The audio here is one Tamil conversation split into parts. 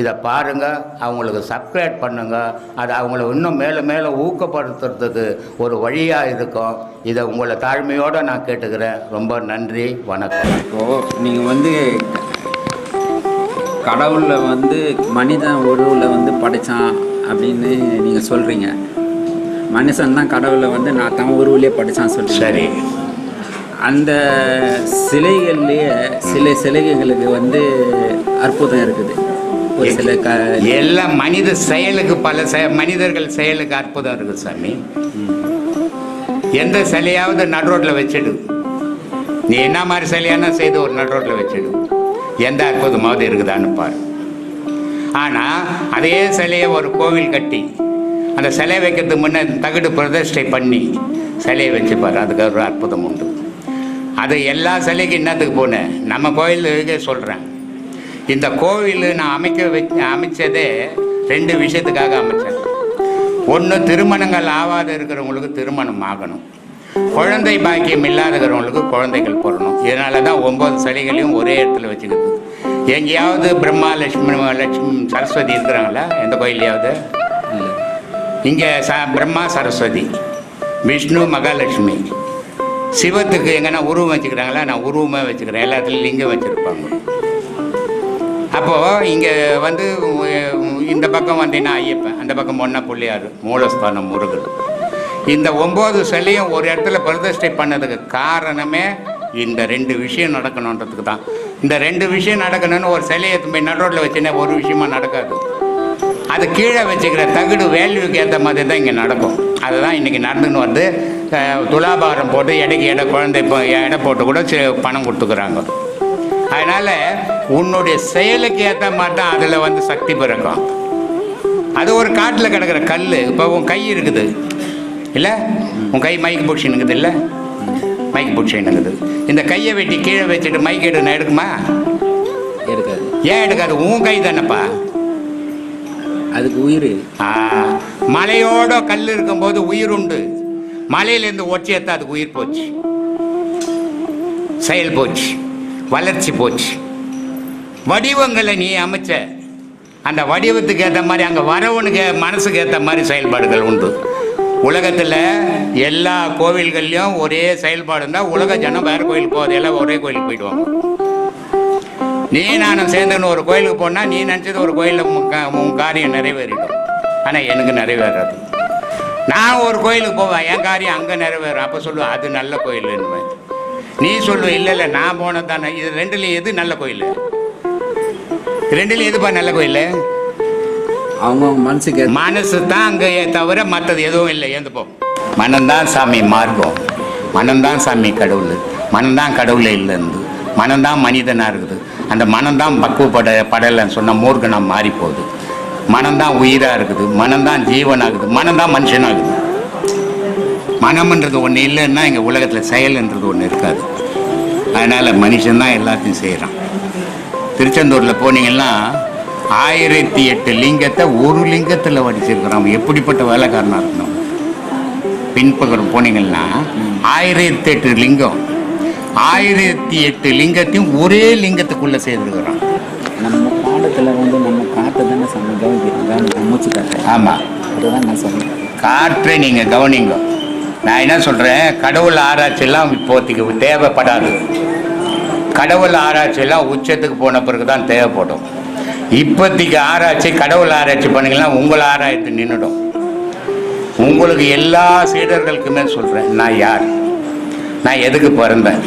இதை பாருங்க அவங்களுக்கு சப்ஸ்கிரைப் பண்ணுங்க. அது அவங்கள இன்னும் மேலே மேலே ஊக்கப்படுத்துறதுக்கு ஒரு வழியாக இருக்கும். இதை உங்களை தாழ்மையோடு நான் கேட்டுக்கிறேன். ரொம்ப நன்றி வணக்கம். இப்போது நீங்கள் வந்து கடவுளில் வந்து மனிதன் உருவில் வந்து படைச்சான் அப்படின்னு நீங்கள் சொல்கிறீங்க மனுஷன் தான் கடவுளை வந்து நான் தன் உருவிலே படைச்சான் சொல்கிறேன் சரி. அந்த சிலைகள்லேயே சில சிலைகளுக்கு வந்து அற்புதம் இருக்குது. ஒரு சில க எல்லாம் மனித செயலுக்கு பல செ- மனிதர்கள் செயலுக்கு அற்புதம் இருக்குது சாமி. எந்த சிலையாவது நடுரோட்டில் வச்சிடு. நீ என்ன மாதிரி சிலையானா செய்து ஒரு நடுரோட்டில் வச்சிடு. எந்த அற்புதமாவது இருக்குதான்னு பாரு. ஆனால் அதே சிலையை ஒரு கோவில் கட்டி அந்த சிலை வைக்கிறதுக்கு முன்னே தகடு பிரதிஷ்டை பண்ணி சிலையை வச்சு பாரு அதுக்கு ஒரு அற்புதம் உண்டு. அது எல்லா சிலைக்கும் என்னத்துக்கு போனேன் நம்ம கோயிலுக்கே சொல்கிறேன் இந்த கோவில் நான் அமைக்க வச்சு அமைச்சதே ரெண்டு விஷயத்துக்காக அமைச்சேன். ஒன்று திருமணங்கள் ஆகாத இருக்கிறவங்களுக்கு திருமணம் ஆகணும். குழந்தை பாக்கியம் இல்லாதவங்களுக்கு குழந்தைகள் பிறணும் இதனால தான் ஒம்பது சிலைகளையும் ஒரே இடத்துல வச்சுக்கிறது எங்கேயாவது பிரம்மா லட்சுமி லட்சுமி சரஸ்வதி இருக்கிறாங்களா? எந்த கோயிலையாவது இல்லை. இங்கே ச பிரம்மா சரஸ்வதி விஷ்ணு மகாலட்சுமி. சிவத்துக்கு எங்கன்னா உருவம் வச்சுக்கிறாங்களா? நான் உருவமாக வச்சுக்கிறேன். எல்லாத்துலேயும் லிங்கம் வச்சுருப்பாங்க. அப்போது இங்கே வந்து இந்த பக்கம் வந்தீங்கன்னா ஐயப்பன்? அந்த பக்கம் ஒன்றா பிள்ளையார் மூலஸ்தானம் முருகன். இந்த ஒம்பது சிலையும் ஒரு இடத்துல பிரதிஷ்டை பண்ணதுக்கு காரணமே இந்த ரெண்டு விஷயம் நடக்கணுன்றதுக்கு தான். இந்த ரெண்டு விஷயம் நடக்கணும்னு ஒரு சிலையை போய் நடுரோட்டில் வச்சுன்னா ஒரு விஷயமா நடக்காது. அது கீழே வச்சுக்கிற தகுடு வேல்யூக்கு ஏற்ற மாதிரி தான் இங்கே நடக்கும். அதுதான் இன்றைக்கி நடந்துன்னு வந்து துலாபாரம் போட்டு எடைக்கு எடை குழந்தை இப்போ எடை போட்டு கூட பணம் கொடுத்துக்குறாங்க. அதனால் உன்னுடைய செயலுக்கு ஏற்ற மாதிரி தான் அதில் வந்து சக்தி பிறக்கும். அது ஒரு காட்டில் கிடக்கிற கல் இப்போ உன் கை இருக்குது. இல்லை? உன் கை மைக் பூஷன் இருக்குது இல்லை? மைக் பூஷன் இருக்குது இந்த கையை வெட்டி கீழே வச்சுட்டு மைக் எடு நான் எடுக்குமா? இருக்காது ஏன் எடுக்காது? உன் கை தானேப்பா. அதுக்கு உயிர். மலையோட கல் இருக்கும்போது உயிர் உண்டு. மலையிலேருந்து ஒற்றி எடுத்தா அதுக்கு உயிர் போச்சு. செயல் போச்சு. வளர்ச்சி போச்சு. வடிவங்களை நீ அமைச்ச அந்த வடிவத்துக்கு ஏற்ற மாதிரி அங்கே வரவனுக்கு மனசுக்கு ஏற்ற மாதிரி செயல்பாடுகள் உண்டு. உலகத்தில் எல்லா கோவில்கள்லையும் ஒரே செயல்பாடு இருந்தால் உலக ஜனம் வேறு கோயிலுக்கு போகிறது எல்லாம் ஒரே கோயிலுக்கு போயிடுவாங்க. நீ நானும் சேர்ந்துன்னு ஒரு கோயிலுக்கு போனால் நீ நினச்சது ஒரு கோயிலில் உன் காரியம் நிறைவேறிடும். ஆனால் எனக்கு நிறைவேறாது. நான் ஒரு கோயிலுக்கு போவேன் என் காரியம் அங்கே நிறைவேறும். அப்போ சொல்லுவேன் அது நல்ல கோயில்னுவேன் நீ சொல்லுவ இல்லை இல்லை நான் போனது தானே. இது ரெண்டுலேயும் எது நல்ல கோயில்? ரெண்டுலேயும் எதுப்பா நல்ல கோயில்? அவங்கவுங்க மனசுக்கு மனசு தான் அங்கே தவிர மற்றது எதுவும் இல்லை. ஏந்துப்போ மனம்தான் சாமி மார்க்கம். மனம்தான் சாமி கடவுள். மனம்தான் கடவுளே இல்லைந்து. மனம்தான் மனிதனாக இருக்குது. அந்த மனம்தான் பக்குவப்பட படலைன்னு சொன்ன மூர்க்கனம் மாறி போகுது மனம்தான் உயிராக இருக்குது. மனம்தான் ஜீவனாகுது மனம்தான் மனுஷனாகுது மனம்ன்றது ஒன்று இல்லைன்னா இங்கே உலகத்தில் செயல்ன்றது ஒன்று இருக்காது. அதனால் மனுஷன்தான் எல்லாத்தையும் செய்கிறான் திருச்செந்தூரில் போனீங்கன்னா ஆயிரத்தி எட்டு லிங்கத்தை ஒரு லிங்கத்தில் வடிச்சிருக்கிறோம். எப்படிப்பட்ட வேலைக்காரனாக இருக்கணும்? பின்பக்கம் போனீங்கன்னா ஆயிரத்தி எட்டு லிங்கம். ஆயிரத்தி எட்டு லிங்கத்தையும் ஒரே லிங்கத்துக்குள்ளே செய்திருக்கிறோம் நம்ம பாடத்தில் வந்து நம்ம காற்றை தானே கவனிக்கிறோம். கவனி- மூச்சு காற்றை. ஆமாம் அதுதான் நான் சொன்னேன் காற்றை நீங்கள் கவனிங்க. நான் என்ன சொல்கிறேன் கடவுள் ஆராய்ச்சியெல்லாம் இப்போதைக்கு தேவைப்படாது. கடவுள் ஆராய்ச்சியெல்லாம் உச்சத்துக்கு போன பிறகு தான் தேவைப்படும். இப்போதைக்கு ஆராய்ச்சி கடவுள் ஆராய்ச்சி பண்ணிங்கன்னா உங்களை ஆராய்ச்சி நின்றுடும் உங்களுக்கு எல்லா சீடர்களுக்குமே சொல்கிறேன் நான் யார்? நான் எதுக்கு பிறந்தேன்?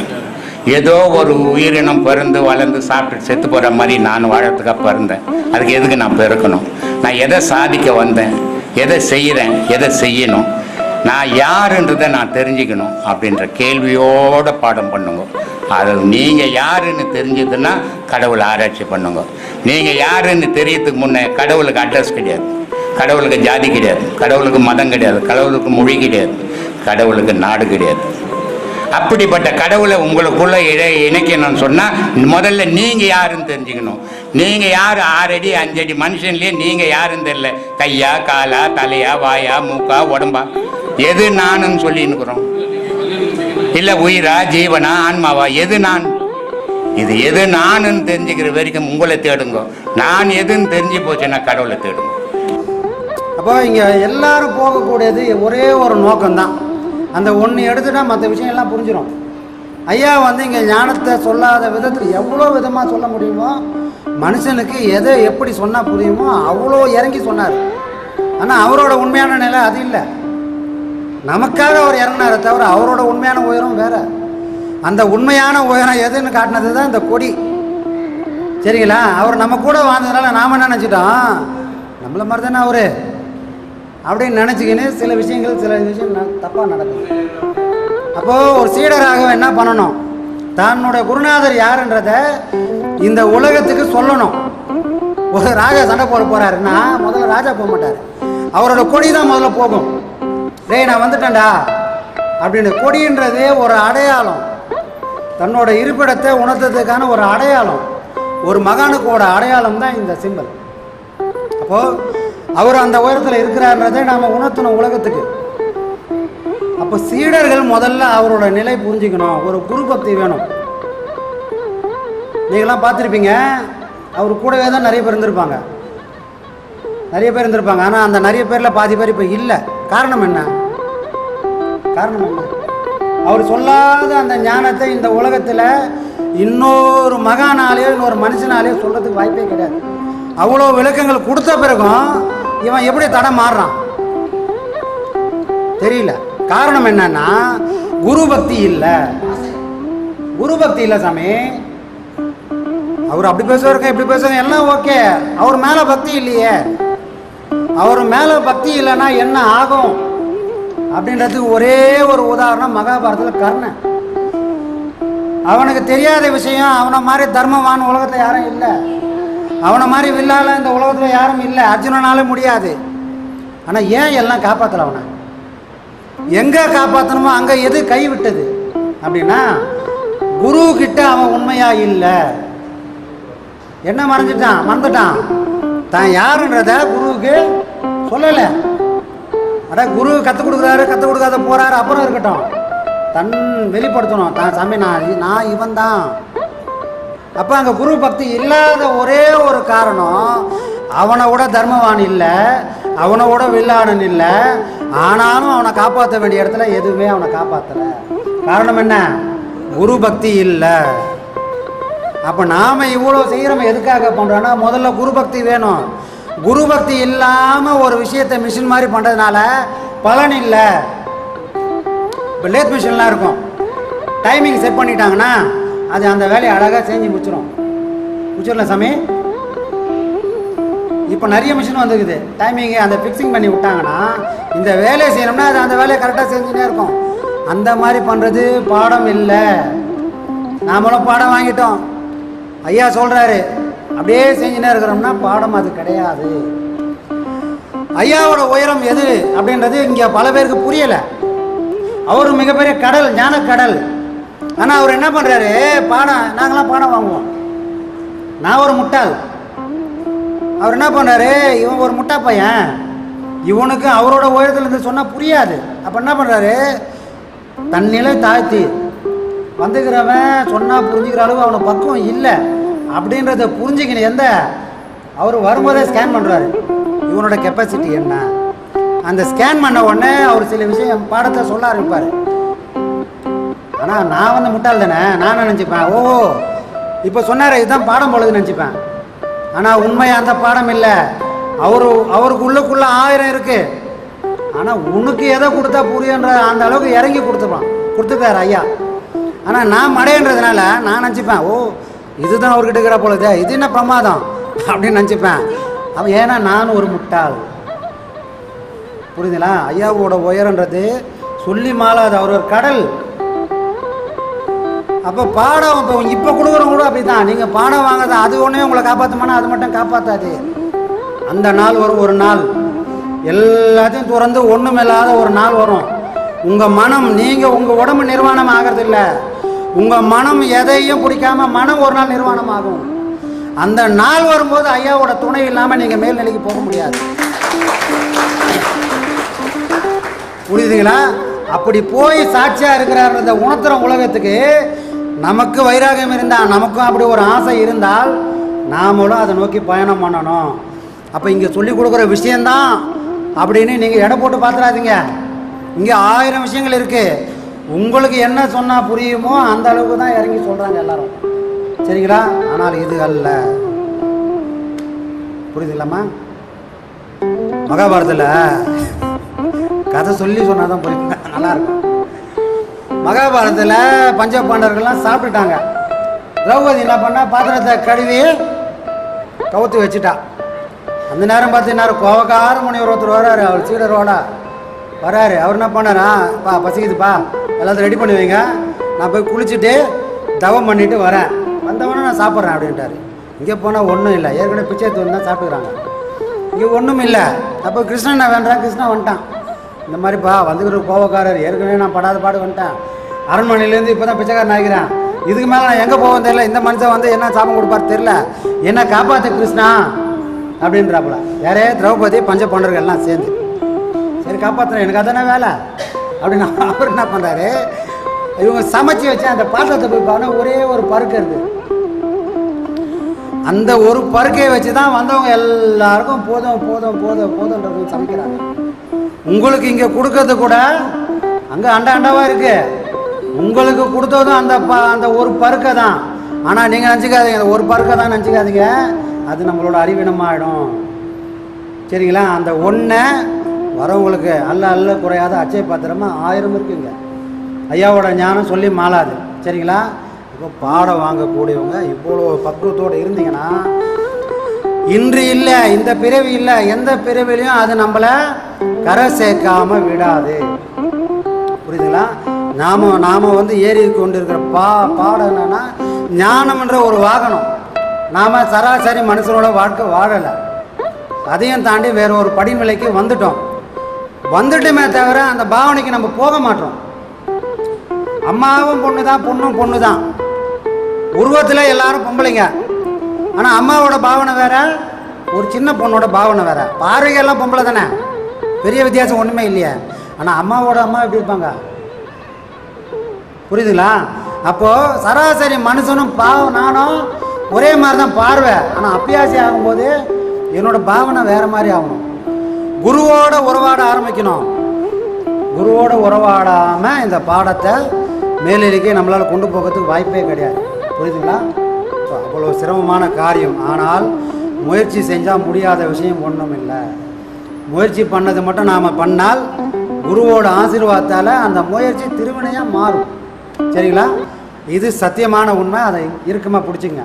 ஏதோ ஒரு உயிரினம் பிறந்து வளர்ந்து சாப்பிட்டு செத்து போகிற மாதிரி நான் வாழறதுக்காக பிறந்தேன். அதுக்கு எதுக்கு நான் பிறக்கணும்? நான் எதை சாதிக்க வந்தேன்? எதை செய்கிறேன் எதை செய்யணும்? நான் யாருன்றதை நான் தெரிஞ்சுக்கணும் அப்படின்ற கேள்வியோட பாடம் பண்ணுங்க. அது நீங்கள் யாருன்னு தெரிஞ்சதுன்னா கடவுளை ஆராய்ச்சி பண்ணுங்க. நீங்கள் யாருன்னு தெரியறதுக்கு முன்னே கடவுளுக்கு அட்ரஸ் கிடையாது. கடவுளுக்கு ஜாதி கிடையாது. கடவுளுக்கு மதம் கிடையாது. கடவுளுக்கு மொழி கிடையாது. கடவுளுக்கு நாடு கிடையாது. அப்படிப்பட்ட கடவுளை உங்களுக்குள்ள இழை இணைக்கணும்னு சொன்னால் முதல்ல நீங்கள் யாருன்னு தெரிஞ்சுக்கணும். நீங்கள் யார்? ஆறடி அஞ்சடி மனுஷன்லேயே நீங்கள் யாருன்னு தெரியல. கையா காலா தலையா வாயா மூக்கா உடம்பா. எது நானுன்னு சொல்லின்னுக்குறோம் இல்லை உயிரா ஜீவனா ஆன்மாவா? எது நான்? இது எது நானுன்னு தெரிஞ்சுக்கிற வரைக்கும் உங்களை தேடுங்க. நான் எதுன்னு தெரிஞ்சு போச்சுன்னா கடவுளை தேடுங்க. அப்போ இங்கே எல்லாரும் போகக்கூடியது ஒரே ஒரு நோக்கம்தான். அந்த ஒன்று எடுத்துட்டா மற்ற விஷயம் எல்லாம் புரிஞ்சிடும் ஐயா வந்து இங்கே ஞானத்தை சொல்லாத விதத்தில் எவ்வளோ விதமாக சொல்ல முடியுமோ மனுஷனுக்கு எதை எப்படி சொன்னால் புரியுமோ அவ்வளோ இறங்கி சொன்னார். ஆனால் அவரோட உண்மையான நிலை அது இல்லை. நமக்காக அவர் இறங்கினாரே தவிர அவரோட உண்மையான உயரம் வேற. அந்த உண்மையான உயரம் எதுன்னு காட்டினது தான் இந்த கொடி. சரிங்களா? அவர் நம்ம கூட வாழ்ந்ததுனால நாம் என்ன நினச்சிட்டோம்? நம்மள மாதிரி தானே அவரு. அப்படின்னு நினச்சிக்கின்னு சில விஷயங்கள் சில விஷயம் தப்பாக நடக்கும் அப்போது ஒரு சீடராக என்ன பண்ணணும்? தன்னுடைய குருநாதர் யாருன்றத இந்த உலகத்துக்கு சொல்லணும். ஒரு ராஜா சண்டை போட போகிறாருன்னா முதல்ல ராஜா போக மாட்டார். அவரோட கொடி தான் முதல்ல போகும். டேய் நான் வந்துட்டேன்டா. அப்படின்னு கொடின்றதே ஒரு அடையாளம். தன்னோட இருப்பிடத்தை உணர்த்ததுக்கான ஒரு அடையாளம். ஒரு மகானுக்கோட அடையாளம் தான் இந்த சிம்பல். அப்போ அவர் அந்த உயரத்தில் இருக்கிறார்ன்றதை நாம் உணர்த்தணும் உலகத்துக்கு. அப்போ சீடர்கள் முதல்ல அவரோட நிலை புரிஞ்சுக்கணும். ஒரு குரு பக்தி வேணும். நீங்களாம் பார்த்துருப்பீங்க. அவர் கூடவே தான் நிறைய பேர் இருந்திருப்பாங்க. நிறைய பேர் இருந்திருப்பாங்க. ஆனால் அந்த நிறைய பேரில் பாதி பேர் இப்போ இல்லை. காரணம் என்ன? காரணம் என்ன? அவர் சொல்லாத அந்த ஞானத்தை இந்த உலகத்தில் இன்னொரு மகானாலேயோ இன்னொரு மனுஷனாலேயோ சொல்கிறதுக்கு வாய்ப்பே கிடையாது. அவ்வளோ விளக்கங்கள் கொடுத்த பிறகும் இவன் எப்படி தடம் மாறுறான்? தெரியல. காரணம் என்னன்னா குரு பக்தி இல்லை. குரு பக்தி இல்லை சாமி. அவர் அப்படி பேசுவாருங்க இப்படி பேசுவாங்க எல்லாம் ஓகே. அவர் மேலே பக்தி இல்லையே. அவர் மேலே பக்தி இல்லைன்னா என்ன ஆகும்? அப்படின்றதுக்கு ஒரே ஒரு உதாரணம் மகாபாரதத்தில் கர்ணன். அவனுக்கு தெரியாத விஷயம் அவனை மாதிரி தர்மவான் உலகத்தில் யாரும் இல்லை. அவனை மாதிரி வில்லால இந்த உலகத்தில் யாரும் இல்லை. அர்ஜுனனால முடியாது. ஆனால் ஏன் எல்லாம் காப்பாற்றல அவனை? எங்கே காப்பாற்றணுமோ அங்கே எது கைவிட்டது? அப்படின்னா குரு கிட்ட அவன் உண்மையாக இல்லை. என்ன மறைஞ்சிட்டான்? மறந்துட்டான். தான் யாருன்றத குருவுக்கு சொல்லலை. அட குரு கற்றுக் கொடுக்குறாரு கற்றுக் கொடுக்காத போறாரு அப்புறம் இருக்கட்டும். தன் வெளிப்படுத்தணும். தான் சாமி நான் நான் இவன் தான் அப்போ அங்கே குரு பக்தி இல்லாத ஒரே ஒரு காரணம் அவனை விட தர்மவான் இல்லை அவனை விட வில்லாளன் இல்லை ஆனாலும் அவனை காப்பாற்ற வேண்டிய இடத்துல எதுவுமே அவனை காப்பாற்றலை காரணம் என்ன? குரு பக்தி இல்லை. அப்போ நாம் இவ்வளோ செய்கிறோம் எதுக்காக பண்ணுறோன்னா முதல்ல குரு பக்தி வேணும். குரு பக்தி இல்லாமல் ஒரு விஷயத்தை மிஷின் மாதிரி பண்ணுறதுனால பலன் இல்லை. இப்போ லேத் மிஷின்லாம் இருக்கும். டைமிங் செட் பண்ணிட்டாங்கன்னா அது அந்த வேலையை அழகாக செஞ்சு முடிச்சிடும் முடிச்சிடல சாமி? இப்போ நிறைய மிஷின் வந்துருக்குது. டைமிங் அந்த ஃபிக்ஸிங் பண்ணி விட்டாங்கன்னா இந்த வேலையை செய்யணும்னா அது அந்த வேலையை கரெக்டாக செஞ்சுனே இருக்கும். அந்த மாதிரி பண்ணுறது பாடம் இல்லை. நாமளும் பாடம் வாங்கிட்டோம். ஐயா சொல்கிறாரு அப்படியே செஞ்சுனே இருக்கிறோம்னா பாடம் அது கிடையாது. ஐயாவோட உயரம் எது அப்படின்றது இங்கே பல பேருக்கு புரியலை. அவர் மிகப்பெரிய கடல் ஞான கடல். ஆனால் அவர் என்ன பண்ணுறாரு பாடம் நாங்களாம் பாடம் வாங்குவோம். நான் ஒரு முட்டாள். அவர் என்ன பண்ணாரு இவன் ஒரு முட்டா பையன். இவனுக்கு அவரோட உயரத்தில் இருந்து சொன்னால் புரியாது. அப்போ என்ன பண்ணுறாரு தன்னிலை தாழ்த்தி. வந்துக்கிறவன் சொன்னால் புரிஞ்சுக்கிற அளவு அவனை பக்குவம் இல்லை. அப்படின்றத புரிஞ்சுக்கணும் எந்த அவர் வரும்போதே ஸ்கேன் பண்ணுறாரு இவனோட கெப்பாசிட்டி என்ன? அந்த ஸ்கேன் பண்ண உடனே அவர் சில விஷயம் பாடத்தை சொல்ல ஆரம்பிப்பார் ஆனால் நான் வந்து முட்டாள் தானே? நான் நினச்சிப்பேன்? ஓ இப்போ சொன்னார் இதுதான் பாடம் போலது நினச்சிப்பேன். ஆனால் உண்மை அந்த பாடம் இல்லை. அவரு அவருக்கு உள்ளுக்குள்ள ஆயிரம் இருக்கு. ஆனால் உனக்கு எதை கொடுத்தா புரியுன்ற அந்த அளவுக்கு இறங்கி கொடுத்துருப்பான் கொடுத்துருக்காரு ஐயா. ஆனால் நான் மடையன்றதுனால நான் நினச்சிப்பேன் ஓ இதுதான் அவர்கிட்ட இருக்கிற பொழுது இது என்ன பிரமாதம்? அப்படின்னு நினச்சிப்பேன். அவன் ஏன்னா நான் ஒரு முட்டாள். புரியுதுங்களா? ஐயாவோட உயரன்றது சொல்லி மாலாது அவர் ஒரு கடல். அப்போ பாடம் இப்போ இப்போ கொடுக்குறவங்க கூட அப்படி தான் நீங்கள் பாடம் வாங்காத அது ஒன்றே உங்களை காப்பாற்றுமானா அது மட்டும் காப்பாற்றாது அந்த நாள் வரும் ஒரு நாள். எல்லாத்தையும் துறந்து ஒன்றுமில்லாத ஒரு நாள் வரும். உங்கள் மனம் நீங்கள் உங்கள் உடம்பு நிர்வாணம் ஆகிறது இல்லை உங்கள் மனம் எதையும் பிடிக்காம மனம் ஒரு நாள் நிர்வாணம் ஆகும் அந்த நாள் வரும்போது ஐயாவோட துணை இல்லாமல் நீங்கள் மேல்நிலைக்கு போக முடியாது. புரியுதுங்களா? அப்படி போய் சாட்சியாக இருக்கிறார்ன்றத உணர்த்துற உலகத்துக்கு நமக்கு வைராகம் இருந்தால் நமக்கும் அப்படி ஒரு ஆசை இருந்தால் நாமளும் அதை நோக்கி பயணம் பண்ணணும். அப்போ இங்கே சொல்லி கொடுக்குற விஷயந்தான் அப்படின்னு நீங்கள் எடை போட்டு பார்த்துடாதீங்க இங்கே ஆயிரம் விஷயங்கள் இருக்குது உங்களுக்கு என்ன சொன்னால் புரியுமோ அந்த அளவுக்கு தான் இறங்கி சொல்கிறாங்க எல்லாரும். சரிங்களா? ஆனால் இது அல்ல. புரியுதுங்களாம்மா? மகாபாரதத்தில் கதை சொல்லி சொன்னால் தான் புரியும் நல்லா இருக்கும். மகாபாரதத்தில் பஞ்ச பாண்டவர்கள்லாம் சாப்பிட்டுட்டாங்க. திரௌபதி என்ன பண்ணா பாத்திரத்தை கழுவி கவுத்து வச்சுட்டா. அந்த நேரம் பார்த்து கோவக்கார முனிவர் ஒருத்தர் வர்றாரு. அவர் சீடரோட வராரு அவர் என்ன பண்ணாரா? பா பசிக்குதுப்பா. எல்லாத்தையும் ரெடி பண்ணி வைங்க. நான் போய் குளிச்சுட்டு தவம் பண்ணிட்டு வரேன். வந்தவொடனே நான் சாப்பிட்றேன் அப்படின்ட்டாரு. இங்கே போனால் ஒன்றும் இல்லை. ஏற்கனவே பிச்சை தூண் தான் சாப்பிட்டுக்கிறாங்க. இங்கே ஒன்றும் இல்லை. அப்போ கிருஷ்ணன் நான் வேண்டாம்? கிருஷ்ணன் வந்துட்டான். இந்த மாதிரிப்பா வந்துக்கிற கோவக்காரர். ஏற்கனவே நான் படாத பாடு வந்துட்டேன். அரண்மனையிலேருந்து இப்போ தான் பிச்சைக்காரன் ஆகிறேன் இதுக்கு மேலே நான் எங்கே போவேன் தெரியல. இந்த மனுஷன் வந்து என்ன சாபம் கொடுப்பார் தெரில என்ன காப்பாற்று கிருஷ்ணா அப்படின்றாப்புல. யாரே திரௌபதி பஞ்ச பாண்டவர்கள் எல்லாம் சேர்ந்து. சரி காப்பாற்றுறேன் எனக்கு அதானே வேலை? அப்படின்னு அவர் என்ன பண்ணுறாரு இவங்க சமைச்சு வச்சு அந்த பாத்திரத்தை போய் பார்த்தா ஒரே ஒரு பருக்க இருக்குது அந்த ஒரு பருக்கையை வச்சு தான் வந்தவங்க எல்லாருக்கும் போதும் போதும் போதும் போதும்ன்றது சமைக்கிறாங்க. உங்களுக்கு இங்கே கொடுக்கறது கூட அங்கே அண்டா அண்டாவாக இருக்கு. உங்களுக்கு கொடுத்ததும் அந்த ப அந்த ஒரு பருக்கை தான். ஆனால் நீங்கள் நினச்சிக்காதீங்க அந்த ஒரு பருக்கை தான் நினச்சிக்காதீங்க. அது நம்மளோட அறிவினமாகிடும் சரிங்களா? அந்த ஒன்றை வரவங்களுக்கு அல்ல அல்ல குறையாத அச்சய பாத்திரமா ஆயிரம் இருக்குங்க. ஐயாவோட ஞானம் சொல்லி மாளாது. சரிங்களா? இப்போ பாடம் வாங்கக்கூடியவங்க இவ்வளோ பக்குவத்தோடு இருந்தீங்கன்னா இன்று இல்லை இந்த பிறவி இல்லை எந்த பிறவிலையும் அது நம்மளை கரை சேர்க்காம விடாது. புரியுதுங்களா? நாம நாம வந்து ஏறி கொண்டிருக்கிற பா பாடம் என்னன்னா ஞானம்ன்ற ஒரு வாகனம். நாம சராசரி மனுஷனோட வாழ்க்கை வாழலை. அதையும் தாண்டி வேற ஒரு படிநிலைக்கு வந்துட்டோம். வந்துட்டுமே தவிர அந்த பாவனைக்கு நம்ம போக மாட்டோம். அம்மாவும் பொண்ணு தான் பொண்ணும் பொண்ணு தான் உருவத்தில் எல்லாரும் பொம்பளைங்க. ஆனால் அம்மாவோட பாவனை வேற ஒரு சின்ன பொண்ணோட பாவனை வேற. பார்வைகள்லாம் பொம்பளை தானே? பெரிய வித்தியாசம் ஒன்றுமே இல்லையே. ஆனால் அம்மாவோட அம்மா எப்படி இருப்பாங்க? புரியுதுங்களா? அப்போது சராசரி மனுஷனும் பாவம் நானும் ஒரே மாதிரி தான் பார்வை. ஆனால் அப்பியாசி ஆகும்போது என்னோட பாவனை வேறு மாதிரி ஆகணும். குருவோட உறவாட ஆரம்பிக்கணும். குருவோட உறவாடாம இந்த பாடத்தை மேலிருக்கே நம்மளால் கொண்டு போகிறதுக்கு வாய்ப்பே கிடையாது. புரியுதுங்களா? ஸோ அவ்வளோ சிரமமான காரியம். ஆனால் முயற்சி செஞ்சால் முடியாத விஷயம் ஒன்றும் இல்லை. முயற்சி பண்ணது மட்டும் நாம் பண்ணால் குருவோட ஆசீர்வாதத்தால் அந்த முயற்சி திருவினையாக மாறும். சரிங்களா? இது சத்தியமான உண்மை. அதை இறுக்கமாக பிடிச்சிங்க